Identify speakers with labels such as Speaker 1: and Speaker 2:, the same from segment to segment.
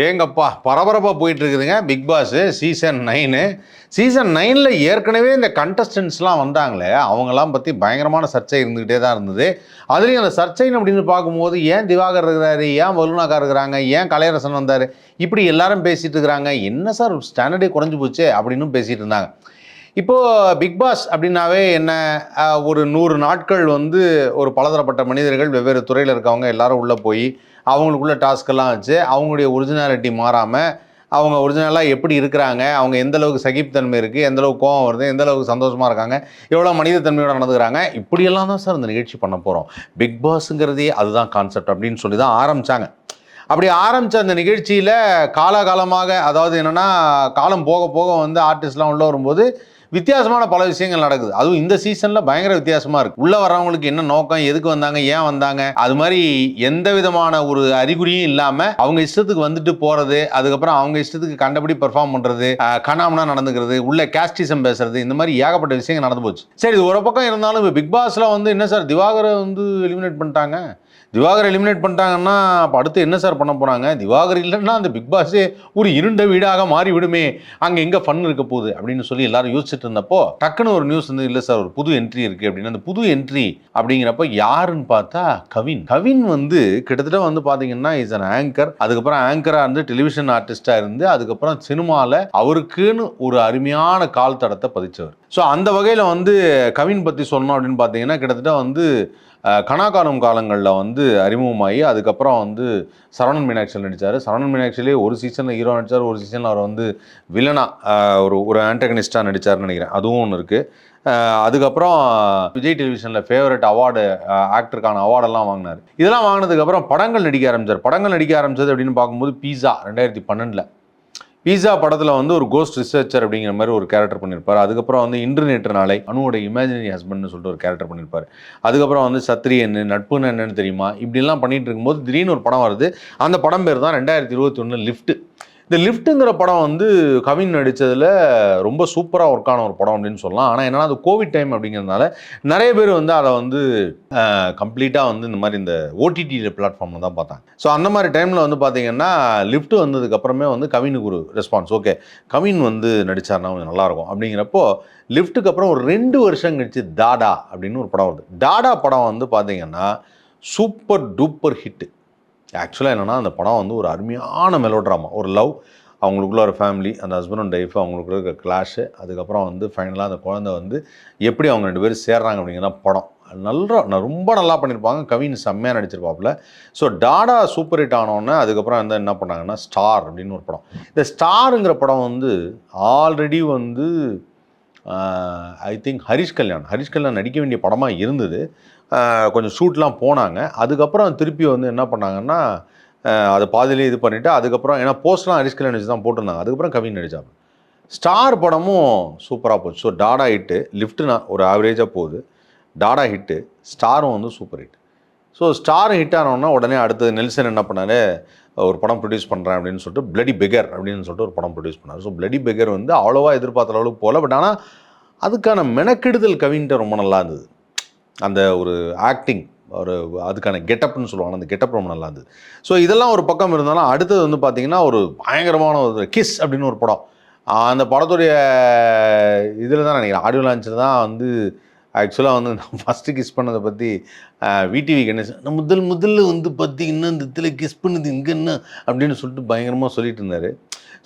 Speaker 1: ஏங்கப்பா பரபரப்பாக போயிட்டு இருக்குதுங்க Bigg Boss season nine season நைனில் ஏற்கனவே இந்த கண்டஸ்டன்ட்ஸ்லாம் வந்தாங்களே அவங்களாம் பற்றி பயங்கரமான சர்ச்சை இருந்துக்கிட்டே தான் இருந்தது. அதுலேயும் அந்த சர்ச்சைன்னு அப்படின்னு பார்க்கும்போது ஏன் திவாகர் இருக்கிறாரு? ஏன் வலுனாக்கா இருக்கிறாங்க? ஏன் கலையரசன் வந்தார்? இப்படி எல்லாரும் பேசிகிட்டு இருக்கிறாங்க. என்ன சார் ஸ்டாண்டர்டே குறைஞ்சி போச்சு அப்படின்னு பேசிகிட்டு இருந்தாங்க. இப்போது பிக் பாஸ் அப்படின்னாவே என்ன? ஒரு நூறு நாட்கள் வந்து ஒரு பலதரப்பட்ட மனிதர்கள் வெவ்வேறு துறையில் இருக்கவங்க எல்லாரும் உள்ளே போய் அவங்களுக்குள்ள டாஸ்க்கெல்லாம் வச்சு அவங்களுடைய ஒரிஜினாலிட்டி மாறாமல் அவங்க ஒரிஜினலாக எப்படி இருக்கிறாங்க அவங்க எந்த அளவுக்கு சகிப்புத்தன்மை இருக்குது எந்த அளவுக்கு கோவம் வருது எந்த அளவுக்கு சந்தோஷமாக இருக்காங்க எவ்வளோ மனிதத்தன்மையோடு நடந்துக்கிறாங்க இப்படியெல்லாம் தான் சார் இந்த நிகழ்ச்சி பண்ண போகிறோம் பிக் பாஸுங்கிறதே அதுதான் கான்செப்ட் அப்படின்னு சொல்லி தான் ஆரம்பித்தாங்க அப்படி ஆரம்பித்த அந்த நிகழ்ச்சியில் காலகாலமாக அதாவது என்னென்னா காலம் போக போக வந்து ஆர்டிஸ்ட்லாம் உள்ளே வரும்போது வித்தியாசமான பல விஷயங்கள் நடக்குது. அதுவும் இந்த சீசனில் பயங்கர வித்தியாசமாக இருக்குது உள்ளே வர்றவங்களுக்கு என்ன நோக்கம் எதுக்கு வந்தாங்க ஏன் வந்தாங்க? அது மாதிரி எந்த விதமான ஒரு அறிகுறியும் இல்லாமல் அவங்க இஷ்டத்துக்கு வந்துட்டு போகிறது அதுக்கப்புறம் அவங்க இஷ்டத்துக்கு கண்டபடி பெர்ஃபார்ம் பண்ணுறது கணாமனா நடந்துக்கிறது உள்ள கேஸ்டிசம் பேசுறது இந்த மாதிரி ஏகப்பட்ட விஷயங்கள் நடந்து போச்சு. சரி இது ஒரு பக்கம் இருந்தாலும் இப்போ பிக் பாஸ்ல வந்து என்ன சார்? திவாகரை வந்து எலிமினேட் பண்ணிட்டாங்க. திவாகர் எலிமினேட் பண்ணிட்டாங்கன்னா அப்போ அடுத்து என்ன சார் பண்ண போகிறாங்க திவாகர் இல்லைன்னா அந்த பிக் பாஸே ஒரு இருண்ட வீடாக மாறிவிடுமே. அங்கே எங்கே ஃபன் இருக்க போகுது? அப்படின்னு சொல்லி எல்லாரும் யோசிச்சுட்டு இருந்தப்போ டக்குன்னு ஒரு நியூஸ் வந்து இல்லை சார் ஒரு புது என்ட்ரி இருக்குது அப்படின்னு. அந்த புது என்ட்ரி அப்படிங்கிறப்ப யாருன்னு பார்த்தா கவின். கவின் வந்து கிட்டத்தட்ட வந்து பார்த்தீங்கன்னா இஸ் அன் ஆங்கர் அதுக்கப்புறம் ஆங்கராக இருந்து டெலிவிஷன் ஆர்டிஸ்டாக இருந்து அதுக்கப்புறம் சினிமாவில் அவருக்குன்னு ஒரு அருமையான கால் தடத்தை பதிச்சவர். ஸோ அந்த வகையில் வந்து கவின் பற்றி சொன்னோம் அப்படின்னு பார்த்தீங்கன்னா கிட்டத்தட்ட வந்து கனாக்காரம் காலங்களில் வந்து அறிமுகமாகி அதுக்கப்புறம் வந்து சரவணன் மீனாட்சியில் நடித்தார் சரவணன் மீனாட்சியிலே ஒரு சீசனில் ஹீரோ நடித்தார் ஒரு சீசனில் அவர் வந்து வில்லனா ஒரு ஒரு ஆண்டகனிஸ்டாக நடித்தார்னு நினைக்கிறேன். அதுவும் ஒன்று இருக்குது அதுக்கப்புறம் விஜய் டெலிவிஷனில் ஃபேவரட் அவார்டு ஆக்டருக்கான அவார்டெல்லாம் வாங்கினார். இதெல்லாம் வாங்கினதுக்கப்புறம் படங்கள் நடிக்க ஆரம்பிச்சார். படங்கள் நடிக்க ஆரம்பிச்சது அப்படின்னு பார்க்கும்போது பீஸா ரெண்டாயிரத்தி பன்னெண்டில். பீஸா படத்தில் வந்து ஒரு கோஸ்ட் ரிசர்ச்சர் அப்படிங்கிற மாதிரி ஒரு கேரக்டர் பண்ணியிருப்பார் அதுக்கப்புறம் வந்து இன்று நாளை அனுவோட இமேஜினரி ஹஸ்பண்ட்னு சொல்லிட்டு ஒரு கேரக்டர் பண்ணியிருப்பார் அதுக்கப்புறம் வந்து சத்திரியன் நட்புன்னு என்னன்னு தெரியுமா? இப்படிலாம் பண்ணிட்டு இருக்கும்போது திடீர்னு ஒரு படம் வருது. அந்த படம் பேர் தான் ரெண்டாயிரத்தி இருபத்தி ஒன்று லிஃப்ட் இந்த லிஃப்ட்டுங்கிற படம் வந்து கவின் நடித்ததில் ரொம்ப சூப்பராக ஒர்க் ஆன ஒரு படம் அப்படின்னு சொல்லலாம். ஆனால் என்னென்னா அது கோவிட் டைம் அப்படிங்கிறதுனால நிறைய பேர் வந்து அதை வந்து கம்ப்ளீட்டாக வந்து இந்த மாதிரி இந்த ஓடிடி பிளாட்ஃபார்மில் தான் பார்த்தாங்க. ஸோ அந்த மாதிரி டைமில் வந்து பார்த்தீங்கன்னா லிஃப்ட் வந்ததுக்கப்புறமே வந்து கவினுக்கு ஒரு ரெஸ்பான்ஸ் ஓகே கவின் வந்து நடித்தார்னா கொஞ்சம் நல்லாயிருக்கும் அப்படிங்கிறப்போ லிஃப்ட்டுக்கு அப்புறம் ஒரு ரெண்டு வருஷம் கழிச்சு டாடா அப்படின்னு ஒரு படம் வருது. டாடா படம் வந்து பார்த்தீங்கன்னா சூப்பர் டூப்பர் ஹிட்டு ஆக்சுவலாக என்னென்னா அந்த படம் வந்து ஒரு அருமையான மெலோட்ராமா ஒரு லவ் அவங்களுக்குள்ள ஒரு ஃபேமிலி அந்த ஹஸ்பண்ட் அண்ட் ஒய்ஃப் அவங்களுக்குள்ள இருக்க கிளாஷு அதுக்கப்புறம் வந்து ஃபைனலாக அந்த குழந்தை வந்து எப்படி அவங்க ரெண்டு பேரும் சேர்றாங்க அப்படிங்கிற படம். நல்லா நான் ரொம்ப நல்லா பண்ணியிருப்பாங்க. கவின் செம்மையாக நடிச்சிருப்பாப்புல. ஸோ டாடா சூப்பர் ஹிட் ஆனோடனே அதுக்கப்புறம் வந்து என்ன பண்ணாங்கன்னா ஸ்டார் அப்படின்னு ஒரு படம். இந்த ஸ்டாருங்கிற படம் வந்து ஆல்ரெடி வந்து ஐ திங்க் ஹரிஷ் கல்யாண். ஹரிஷ் கல்யாண் நடிக்க வேண்டிய படமாக இருந்தது. கொஞ்சம் ஷூட்லாம் போனாங்க. அதுக்கப்புறம் திருப்பி வந்து என்ன பண்ணாங்கன்னா அதை பாதிலே இது பண்ணிவிட்டு அதுக்கப்புறம் ஏன்னா போஸ்ட்லாம் ஹரிஷ் கல்யாண் வச்சு தான் போட்டிருந்தாங்க. அதுக்கப்புறம் கவின் நடித்தாங்க ஸ்டார் படமும் சூப்பராக போச்சு. So Tata hit. லிஃப்ட்னா ஒரு ஆவரேஜாக போகுது. டாடா ஹிட்டு. ஸ்டாரும் வந்து super hit. So star hit ஆனோன்னா உடனே அடுத்தது நெல்சன் என்ன பண்ணாரு? ஒரு படம் ப்ரொடியூஸ் பண்ணுறேன் அப்படின்னு சொல்லிட்டு பிளடி பெகர் அப்படின்னு சொல்லிட்டு ஒரு படம் ப்ரொடியூஸ் பண்ணார். ஸோ பிளடி பெகர் வந்து அவ்வளோவா எதிர்பார்த்த அளவுக்கு போகல. பட் ஆனால் அதுக்கான மெனக்கெடுதல் கவின்ட்ட ரொம்ப நல்லா இருந்தது. அந்த ஒரு ஆக்டிங் ஒரு அதுக்கான கெட்டப்னு சொல்லுவாங்க அந்த கெட்டப் ரொம்ப நல்லா இருந்தது. ஸோ இதெல்லாம் ஒரு பக்கம் இருந்தாலும் அடுத்தது வந்து பார்த்தீங்கன்னா ஒரு பயங்கரமான ஒரு கிஸ் அப்படின்னு ஒரு படம். அந்த படத்துடைய இதில் தான் நினைக்கிறேன். ஆடியோ லான்ச்சில் தான் வந்து ஆக்சுவலாக வந்து நான் ஃபஸ்ட்டு கிஸ் பண்ணதை பற்றி விடிவி கணேசன் நான் முதல் முதல்ல வந்து பார்த்தீங்கன்னா இந்த இதில் கிஸ் பண்ணது இங்கே என்ன அப்படின்னு சொல்லிட்டு பயங்கரமாக சொல்லிட்டு இருந்தார்.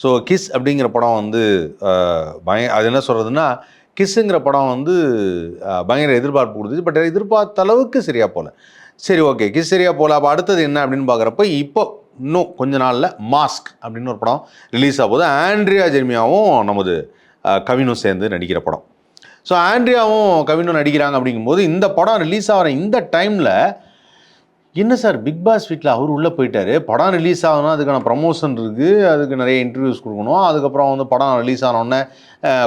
Speaker 1: ஸோ கிஸ் அப்படிங்கிற படம் வந்து பய அது என்ன சொல்கிறதுனா கிஸ்ஸுங்கிற படம் வந்து பயங்கர எதிர்பார்ப்பு கொடுத்துச்சு பட் எதிர்பார்த்த அளவுக்கு சரியாக போகல சரி ஓகே கிஸ் சரியாக போகல அப்போ அடுத்தது என்ன அப்படின்னு பார்க்குறப்ப இப்போ இன்னும் கொஞ்ச நாளில் மாஸ்க் அப்படின்னு ஒரு படம் ரிலீஸ் ஆகும்போது ஆண்ட்ரியா ஜெர்மியாவும் நமது கவினும் சேர்ந்து நடிக்கிற படம். ஸோ ஆண்ட்ரியாவும் கவினும் நடிக்கிறாங்க அப்படிங்கும்போது இந்த படம் ரிலீஸ் ஆகிற இந்த டைமில் என்ன சார் பிக் பாஸ் வீட்டில் அவர் உள்ளே போயிட்டார். படம் ரிலீஸ் ஆகணும் அதுக்கான ப்ரமோஷன் இருக்குது அதுக்கு நிறைய இன்டர்வியூஸ் கொடுக்கணும். அதுக்கப்புறம் வந்து படம் ரிலீஸ் ஆனோடனே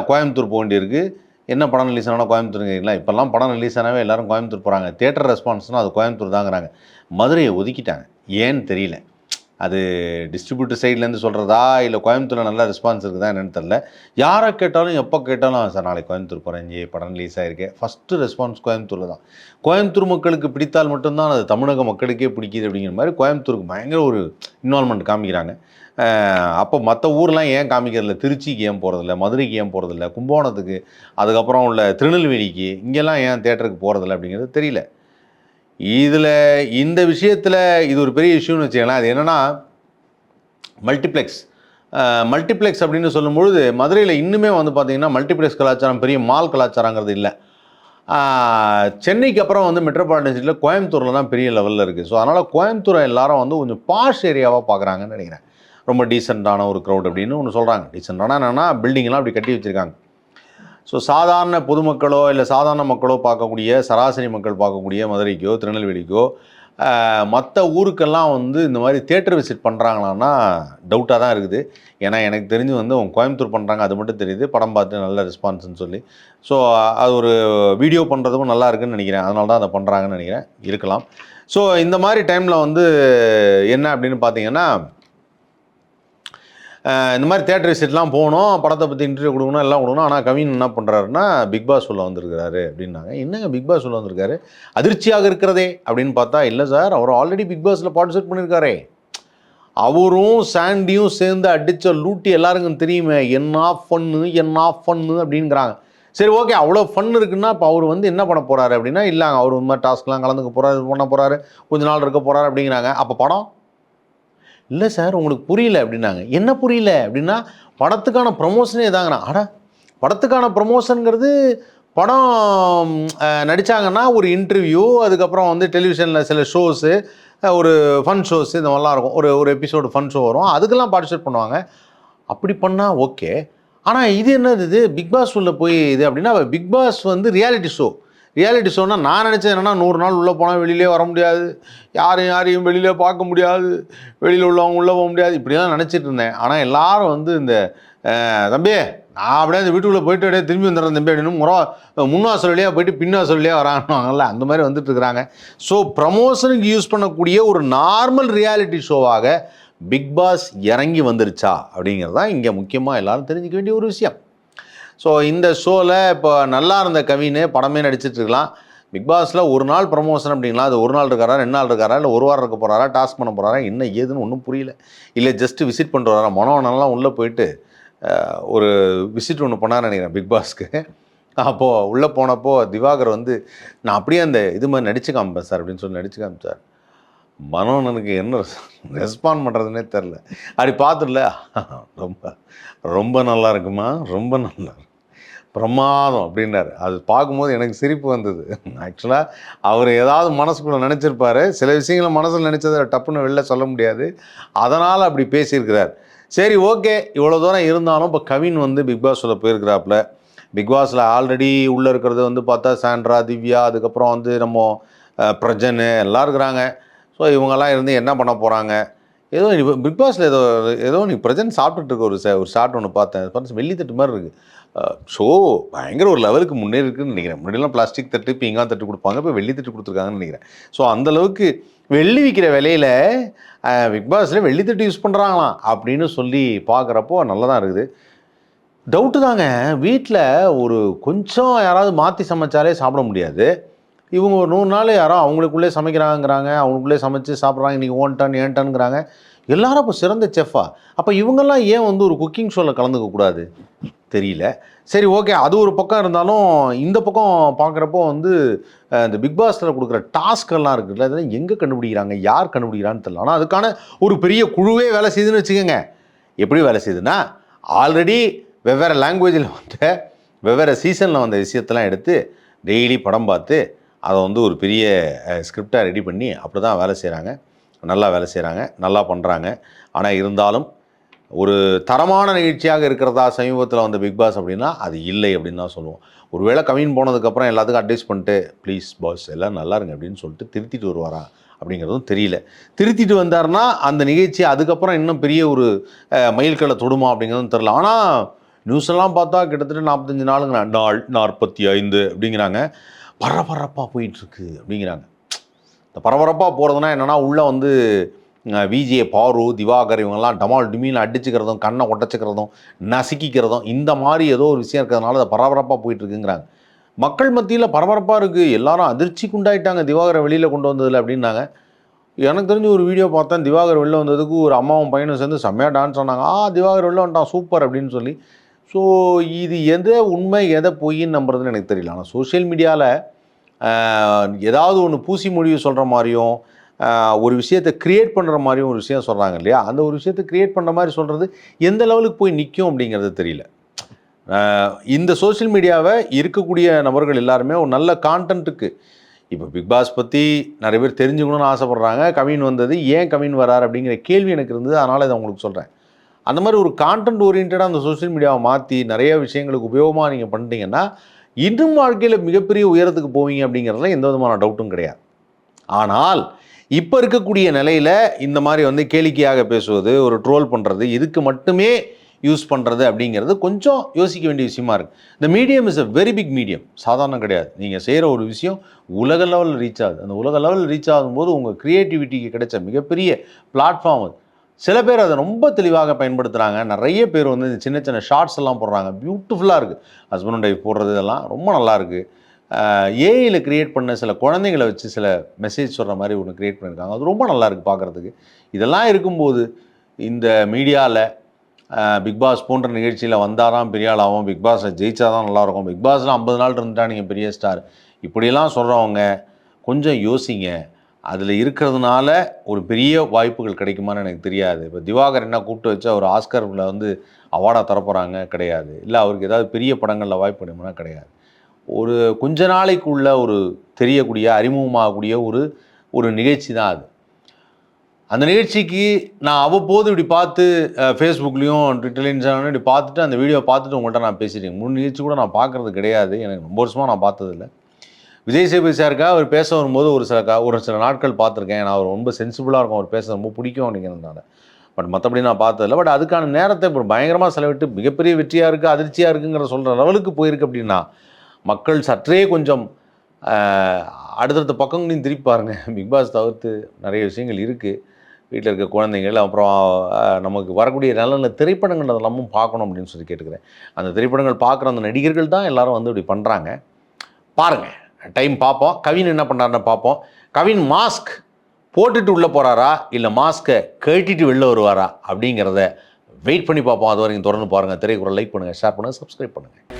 Speaker 1: கோயம்புத்தூர் போக வேண்டியிருக்கு. என்ன படம் ரிலீஸ் ஆனால் கோயம்புத்தூருங்களா இப்போல்லாம் படம் ரிலீஸ் ஆனாவே எல்லாரும் கோயம்புத்தூர் போகிறாங்க தேட்டர் ரெஸ்பான்ஸ்னால் அது கோயம்புத்தூர் தாங்கிறாங்க. மதுரையை ஒதுக்கிட்டாங்க. ஏன்னு தெரியல. அது டிஸ்ட்ரிபியூட்டர் சைட்லேருந்து சொல்கிறதா இல்லை கோயம்புத்தூரில் நல்ல ரெஸ்பான்ஸ் இருக்குதா என்னென்னு தெரில யாரை கேட்டாலும் எப்போ கேட்டாலும் சார் நாளைக்கு கோயம்புத்தூர் போகிறேன் ஜி படம் ரிலீஸ் ஆகிருக்கு ஃபஸ்ட்டு ரெஸ்பான்ஸ் கோயம்புத்தூரில் தான். கோயம்புத்தூர் மக்களுக்கு பிடித்தால் மட்டும்தான் அது தமிழக மக்களுக்கே பிடிக்குது அப்படிங்கிற மாதிரி கோயம்புத்தூருக்கு பயங்கர ஒரு இன்வால்மெண்ட் காமிக்கிறாங்க. அப்போ மற்ற ஊர்லாம் ஏன் காமிக்கிறதில்ல? திருச்சிக்கு ஏன் போகிறதில்ல மதுரைக்கு ஏன் போகிறதில்ல கும்பகோணத்துக்கு அதுக்கப்புறம் உள்ள திருநெல்வேலிக்கு இங்கெல்லாம் ஏன் தேட்டருக்கு போகிறதில்ல அப்படிங்கிறது தெரியல. இதில் இந்த விஷயத்தில் இது ஒரு பெரிய இஷ்யூன்னு வச்சுக்கலாம் அது என்னென்னா மல்டிப்ளெக்ஸ் மல்டிப்ளெக்ஸ் அப்படின்னு சொல்லும்பொழுது மதுரையில் இன்னுமே வந்து பார்த்திங்கன்னா மல்டிப்ளெக்ஸ் கலாச்சாரம் பெரிய மால் கலாச்சாரங்கிறது இல்லை. சென்னைக்கு அப்புறம் வந்து மெட்ரோபாலிட்டன் சிட்டியில் கோயம்புத்தூரில் தான் பெரிய லெவலில் இருக்குது ஸோ அதனால் கோயம்புத்தூரை எல்லாரும் வந்து கொஞ்சம் பாஷ் ஏரியாவாக பார்க்குறாங்கன்னு நினைக்கிறேன். ரொம்ப டீசெண்டான ஒரு க்ரௌட் அப்படின்னு ஒன்று சொல்கிறாங்க டீசெண்டான என்னென்னா பில்டிங்லாம் அப்படி கட்டி வச்சுருக்காங்க. ஸோ சாதாரண பொதுமக்களோ இல்லை சாதாரண மக்களோ பார்க்கக்கூடிய சராசரி மக்கள் பார்க்கக்கூடிய மதுரைக்கோ திருநெல்வேலிக்கோ மற்ற ஊருக்கெல்லாம் வந்து இந்த மாதிரி தேட்டர் விசிட் பண்ணுறாங்களான்னா டவுட்டாக தான் இருக்குது. ஏன்னா எனக்கு தெரிஞ்சு வந்து அவங்க கோயம்புத்தூர் பண்ணுறாங்க அது மட்டும் தெரியுது. படம் பார்த்து நல்ல ரெஸ்பான்ஸ்னு சொல்லி. ஸோ அது ஒரு வீடியோ பண்ணுறதுக்கும் நல்லா இருக்குன்னு நினைக்கிறேன். அதனால தான் அதை பண்ணுறாங்கன்னு நினைக்கிறேன். இருக்கலாம். ஸோ இந்த மாதிரி டைமில் வந்து என்ன அப்படின்னு பார்த்தீங்கன்னா இந்த மாதிரி தேட்டர் விசிட்லாம் போகணும் படத்தை பற்றி இன்டர்வியூ கொடுக்கணும் எல்லாம் கொடுக்கணும். ஆனால் கவின் என்ன பண்ணுறாருன்னா பிக் பாஸ் உள்ள வந்திருக்கிறாரு அப்படின்னாங்க. என்னங்க பிக் பாஸ் உள்ள வந்திருக்காரு? அதிர்ச்சியாக இருக்கிறதே அப்படின்னு பார்த்தா இல்லை சார் அவர் ஆல்ரெடி பிக் பாஸில் பார்ட்டிசிபேட் பண்ணியிருக்காரே அவரும் சாண்டியும் சேர்ந்து அடித்த லூட்டி எல்லாருக்கும் தெரியுமே என்ன ஃபன்னு என்ன ஃபன்னு அப்படிங்கிறாங்க. சரி ஓகே அவ்வளோ ஃபன் இருக்குன்னா இப்போ அவர் வந்து என்ன பண்ண போகிறாரு அப்படின்னா இல்லைங்க அவர் இந்த மாதிரி டாஸ்க்லாம் கலந்துக்க போகிறாரு இது பண்ண போகிறாரு கொஞ்ச நாள் இருக்க போகிறாரு அப்படிங்கிறாங்க. அப்போ படம்? இல்லை சார் உங்களுக்கு புரியல அப்படின்னாங்க. என்ன புரியல? அப்படின்னா படத்துக்கான ப்ரமோஷனே தாங்கண்ணா அட படத்துக்கான ப்ரமோஷனுங்கிறது படம் நடித்தாங்கன்னா ஒரு இன்டர்வியூ அதுக்கப்புறம் வந்து டெலிவிஷனில் சில ஷோஸு ஒரு ஃபன் ஷோஸ் இந்த மாதிரிலாம் இருக்கும். ஒரு ஒரு எபிசோடு ஃபன் ஷோ வரும். அதுக்கெல்லாம் பார்ட்டிசிபேட் பண்ணுவாங்க. அப்படி பண்ணால் ஓகே ஆனால் இது என்னது இது? பிக் பாஸ் போய் இது அப்படின்னா பிக் பாஸ் வந்து ரியாலிட்டி ஷோ ரியாலிட்டி ஷோனா நான் நினச்சேன் என்னன்னா நூறு நாள் உள்ளே போனால் வெளியிலே வர முடியாது. யாரையும் யாரையும் வெளியிலே பார்க்க முடியாது. வெளியில் உள்ளவங்க உள்ளே போக முடியாது. இப்படிலாம் நினச்சிட்டு இருந்தேன். ஆனால் எல்லாரும் வந்து இந்த தம்பியே தம்பி நான் அப்படியே அந்த வீட்டுக்குள்ளே போயிட்டு அப்படியே திரும்பி வந்துடுறேன் தம்பி அப்படின்னு முறை முன்வாசல் வழியாக போயிட்டு பின்வாசல் வழியாக வராங்கல்ல அந்த மாதிரி வந்துட்டு இருக்கிறாங்க. ஸோ ப்ரமோஷனுக்கு யூஸ் பண்ணக்கூடிய ஒரு நார்மல் ரியாலிட்டி ஷோவாக பிக் பாஸ் இறங்கி வந்துருச்சா அப்படிங்கிறது தான் இங்கே முக்கியமாக எல்லாரும் தெரிஞ்சிக்க வேண்டிய ஒரு விஷயம். ஸோ இந்த ஷோவில் இப்போ நல்லா இருந்த கவின்னு படமே நடிச்சிட்டு இருக்கலாம். பிக் பாஸில் ஒரு நாள் ப்ரமோஷன் அப்படிங்களா? அது ஒரு நாள் இருக்காரா? ரெண்டு நாள் இருக்காரா? இல்லை ஒரு வாரம் இருக்க போகிறாரா டாஸ்க் பண்ண போகிறாரா என்ன ஏதுன்னு ஒன்றும் புரியல. இல்லை ஜஸ்ட்டு விசிட் பண்ணிட்டு வராரா? மனோனெல்லாம் உள்ளே போயிட்டு ஒரு விசிட் ஒன்று பண்ணார் நினைக்கிறேன் பிக் பாஸ்க்கு அப்போது உள்ளே போனப்போ திவாகர் வந்து நான் அப்படியே அந்த இது மாதிரி நடிச்சு காமிப்பேன் சார் அப்படின்னு சொல்லி நடிச்சு காமிச்சார். மனோனனுக்கு என்ன ரெஸ்பாண்ட் பண்ணுறதுனே தெரில அப்படி பார்த்துடல. ரொம்ப ரொம்ப நல்லா இருக்குமா? ரொம்ப நல்லா இருக்கும் பிரமாதம் அப்படின்னாரு. அது பார்க்கும்போது எனக்கு சிரிப்பு வந்தது. ஆக்சுவலாக அவர் ஏதாவது மனசுக்குள்ளே நினச்சிருப்பார். சில விஷயங்களை மனசில் நினச்சதை டப்புன்னு வெளில சொல்ல முடியாது. அதனால் அப்படி பேசியிருக்கிறார். சரி ஓகே. இவ்வளோ தூரம் இருந்தாலும் இப்போ கவின் வந்து பிக்பாஸில் போயிருக்கிறாப்புல. பிக்பாஸில் ஆல்ரெடி உள்ளே இருக்கிறது வந்து பார்த்தா சாண்ட்ரா திவ்யா அதுக்கப்புறம் வந்து நம்ம பிரஜன் எல்லாம் இருக்கிறாங்க. ஸோ இவங்கெல்லாம் இருந்து என்ன பண்ண போகிறாங்க ஏதோ இப்போ பிக் பாஸில் ஏதோ ஏதோ நீ பிரசன்ட் சாப்பிட்டுட்டு இருக்க ஒரு ச ஒரு ஷார்ட் ஒன்று பார்த்தேன். அது வெள்ளி தட்டு மாதிரி இருக்குது ஸோ பயங்கர ஒரு லெவலுக்கு முன்னேறி இருக்குன்னு நினைக்கிறேன். முன்னாடிலாம் பிளாஸ்டிக் தட்டு பீங்கான் தட்டு கொடுப்பாங்க இப்போ வெள்ளி தட்டு கொடுத்துருக்காங்கன்னு நினைக்கிறேன். ஸோ அந்தளவுக்கு வெள்ளி விற்கிற விலையில் பிக் பாஸில் வெள்ளி தட்டு யூஸ் பண்ணுறாங்களாம் அப்படின்னு சொல்லி பார்க்குறப்போ நல்லா தான் இருக்குது. டவுட்டு தாங்க. வீட்டில் ஒரு கொஞ்சம் யாராவது மாற்றி சமைச்சாலே சாப்பிட முடியாது. இவங்க ஒரு நூறு நாள் யாரோ அவங்களுக்குள்ளே சமைக்கிறாங்கிறாங்க அவங்களுக்குள்ளே சமைச்சு சாப்பிட்றாங்க இன்றைக்கி ஓன் டன் ஏன் டன்ங்கிறாங்க எல்லாரும் இப்போ சிறந்த செஃப்பா அப்போ இவங்கெல்லாம் ஏன் வந்து ஒரு குக்கிங் ஷோவில் கலந்துக்கக்கூடாது தெரியல. சரி ஓகே அது ஒரு பக்கம் இருந்தாலும் இந்த பக்கம் பார்க்குறப்போ வந்து இந்த பிக் பாஸில் கொடுக்குற டாஸ்கெல்லாம் இருக்குல்ல இதெல்லாம் எங்கே கண்டுபிடிக்கிறாங்க? யார் கண்டுபிடிக்கிறான்னு தெரியல. ஆனால் அதுக்கான ஒரு பெரிய குழுவே வேலை செய்யுதுன்னு வச்சுக்கோங்க. எப்படி வேலை செய்யுதுன்னா ஆல்ரெடி வெவ்வேறு லாங்குவேஜில் வந்த வெவ்வேறு சீசனில் வந்த விஷயத்தெல்லாம் எடுத்து டெய்லி படம் பார்த்து அதை வந்து ஒரு பெரிய ஸ்கிரிப்டாக ரெடி பண்ணி அப்படி தான் வேலை செய்கிறாங்க நல்லா வேலை செய்கிறாங்க நல்லா பண்ணுறாங்க ஆனால் இருந்தாலும் ஒரு தரமான நிகழ்ச்சியாக இருக்கிறதா சமீபத்தில் வந்த பிக் பாஸ் அப்படின்னா அது இல்லை அப்படின்னு தான் சொல்லுவோம். ஒருவேளை கவின் போனதுக்கப்புறம் எல்லாத்துக்கும் அட்வைஸ் பண்ணிட்டு ப்ளீஸ் பாஸ் எல்லாம் நல்லா இருங்க அப்படின்னு சொல்லிட்டு திருத்திட்டு வருவாரா அப்படிங்கிறதும் தெரியல. திருத்திட்டு வந்தாருன்னா அந்த நிகழ்ச்சி அதுக்கப்புறம் இன்னும் பெரிய ஒரு மயில்களை தொடுமா அப்படிங்கிறதும் தெரில ஆனால் நியூஸ் எல்லாம் பார்த்தா கிட்டத்தட்ட நாற்பத்தஞ்சு நாளுங்க நாள் நாற்பத்தி ஐந்து அப்படிங்கிறாங்க. பரபரப்பாக போயிட்டுருக்கு அப்படிங்கிறாங்க. இந்த பரபரப்பாக போகிறதுனா என்னென்னா உள்ளே வந்து விஜே பாரு திவாகர் இவங்கெல்லாம் டமால் டிமீன் அடிச்சுக்கிறதும் கண்ணை ஒட்டச்சிக்கிறதும் நசுக்கிக்கிறதும் இந்த மாதிரி ஏதோ ஒரு விஷயம் இருக்கிறதுனால அது பரபரப்பாக போயிட்டுருக்குங்கிறாங்க. மக்கள் மத்தியில் பரபரப்பாக இருக்குது எல்லாரும் அதிர்ச்சிக்கு உண்டாயிட்டாங்க திவாகரை வெளியில் கொண்டு வந்ததில் அப்படின்னாங்க. எனக்கு தெரிஞ்ச ஒரு வீடியோ பார்த்தேன். திவாகர் வெளில வந்ததுக்கு ஒரு அம்மாவும் பையனும் சேர்ந்து செம்மையாக டான்ஸ் ஆனாங்க. ஆ திவாகர் வெளில வந்துட்டான். சூப்பர் அப்படின்னு சொல்லி ஸோ இது எதை உண்மை எதை பொய்ன்னு நம்புறதுன்னு எனக்கு தெரியல. ஆனால் சோஷியல் மீடியாவில் ஏதாவது ஒன்று பூசி மொழியை சொல்கிற மாதிரியும் ஒரு விஷயத்தை க்ரியேட் பண்ணுற மாதிரியும் ஒரு விஷயம் சொல்கிறாங்க இல்லையா? அந்த ஒரு விஷயத்தை க்ரியேட் பண்ணுற மாதிரி சொல்கிறது எந்த லெவலுக்கு போய் நிற்கும் அப்படிங்கிறது தெரியல. இந்த சோஷியல் மீடியாவை இருக்கக்கூடிய நபர்கள் எல்லாருமே ஒரு நல்ல கான்டென்ட்டுக்கு இப்போ பிக் பாஸ் பற்றி நிறைய பேர் தெரிஞ்சுக்கணும்னு ஆசைப்பட்றாங்க. கவின் வந்தது ஏன் கவின் வரார் அப்படிங்கிற கேள்வி எனக்கு இருந்தது. அதனால் இதை உங்களுக்கு சொல்கிறேன் அந்த மாதிரி ஒரு கான்டென்ட் ஓரியன்டாக அந்த சோஷியல் மீடியாவை மாற்றி நிறைய விஷயங்களுக்கு உபயோகமாக நீங்கள் பண்ணிட்டீங்கன்னா இன்னும் வாழ்க்கையில் மிகப்பெரிய உயரத்துக்கு போவீங்க அப்படிங்கிறதுல எந்த விதமான டவுட்டும் கிடையாது. ஆனால் இப்போ இருக்கக்கூடிய நிலையில் இந்த மாதிரி வந்து கேளிக்கையாக பேசுவது ஒரு ட்ரோல் பண்ணுறது இதுக்கு மட்டுமே யூஸ் பண்ணுறது அப்படிங்கிறது கொஞ்சம் யோசிக்க வேண்டிய விஷயமா இருக்குது இந்த medium is a very big medium சாதாரணம் கிடையாது. நீங்கள் செய்கிற ஒரு விஷயம் உலக லெவலில் ரீச் ஆகுது. அந்த உலக லெவலில் ரீச் ஆகும்போது உங்கள் க்ரியேட்டிவிட்டிக்கு கிடைச்ச மிகப்பெரிய பிளாட்ஃபார்ம் அது. சில பேர் அதை ரொம்ப தெளிவாக பயன்படுத்துகிறாங்க நிறைய பேர் வந்து இந்த சின்ன சின்ன ஷார்ட்ஸ் எல்லாம் போடுறாங்க. பியூட்டிஃபுல்லாக இருக்குது ஹஸ்பண்ட் ஒய்ஃப் போடுறது இதெல்லாம் ரொம்ப நல்லா இருக்குது ஏஐயில் க்ரியேட் பண்ண சில குழந்தைங்களை வச்சு சில மெசேஜ் சொல்கிற மாதிரி ஒன்று க்ரியேட் பண்ணியிருக்காங்க அது ரொம்ப நல்லா இருக்குது பார்க்குறதுக்கு இதெல்லாம் இருக்கும்போது இந்த மீடியாவில் பிக்பாஸ் போன்ற நிகழ்ச்சியில் வந்தாதான் பெரிய ஆளாகும் பிக்பாஸில் ஜெயிச்சா தான் நல்லாயிருக்கும் பிக் பாஸில் ஐம்பது நாள் இருந்துட்டா நீங்கள் பெரிய ஸ்டார் இப்படியெல்லாம் சொல்கிறவங்க கொஞ்சம் யோசிங்க. அதில் இருக்கிறதுனால ஒரு பெரிய வாய்ப்புகள் கிடைக்குமான்னு எனக்கு தெரியாது. இப்போ திவாகர் என்ன கூப்பிட்டு வச்சு அவர் ஆஸ்கரில் வந்து அவார்டாக தரப்போகிறாங்க கிடையாது. இல்லை அவருக்கு ஏதாவது பெரிய படங்களில் வாய்ப்பு கிடைக்குமா கிடையாது. ஒரு கொஞ்ச நாளைக்குள்ள ஒரு தெரியக்கூடிய அறிமுகமாகக்கூடிய ஒரு ஒரு நிகழ்ச்சி தான் அது. அந்த நிகழ்ச்சிக்கு நான் அவ்வப்போது இப்படி பார்த்து ஃபேஸ்புக்லேயும் ட்விட்டர்லையும் இன்ஸ்டாகிராம்லையும் இப்படி பார்த்துட்டு அந்த வீடியோ பார்த்துட்டு உங்கள்கிட்ட நான் பேசிட்டேன். முன் நிகழ்ச்சி கூட நான் பார்க்குறது கிடையாது. எனக்கு ரொம்ப வருஷமாக நான் பார்த்ததில்ல. விஜய் சேதுபதி சாருக்கா அவர் பேச வரும்போது ஒரு சில ஒரு சில நாட்கள் பார்த்துருக்கேன். நான் அவர் ரொம்ப சென்சிபிளாக இருக்கும். அவர் பேச ரொம்ப பிடிக்கும் அப்படிங்கிறதுனால. பட் மற்றபடி நான் பார்த்ததில்ல. பட் அதுக்கான நேரத்தை இப்போ பயங்கரமாக செலவிட்டு மிகப்பெரிய வெற்றியாக இருக்குது அதிர்ச்சியாக இருக்குங்கிற சொல்கிற லெவலுக்கு போயிருக்கு அப்படின்னா மக்கள் சற்றே கொஞ்சம் அடுத்தடுத்த பக்கங்களையும் திருப்பி பாருங்க. பிக் பாஸ் தவிர்த்து நிறைய விஷயங்கள் இருக்குது வீட்டில் இருக்க குழந்தைகள் அப்புறம் நமக்கு வரக்கூடிய நல்ல நல்ல திரைப்படங்கள் அதெல்லாமும் பார்க்கணும் அப்படின்னு சொல்லி கேட்டுக்கிறேன். அந்த திரைப்படங்கள் பார்க்குற அந்த நடிகர்கள் தான் எல்லோரும் வந்து இப்படி பண்ணுறாங்க பாருங்கள் டைம் பார்ப்போம். கவின் என்ன பண்ணுறாருன்னு பார்ப்போம். கவின் மாஸ்க் போட்டுட்டு உள்ளே போகிறாரா இல்லை மாஸ்க்கை கழட்டிட்டு வெளில வருவாரா? அப்படிங்கிறத வெயிட் பண்ணி பார்ப்போம். அது வரைக்கும் தொடர்ந்து பாருங்கள் திரைக்குறள் லைக் பண்ணுங்கள் ஷேர் பண்ணுங்கள் சப்ஸ்கிரைப் பண்ணுங்கள்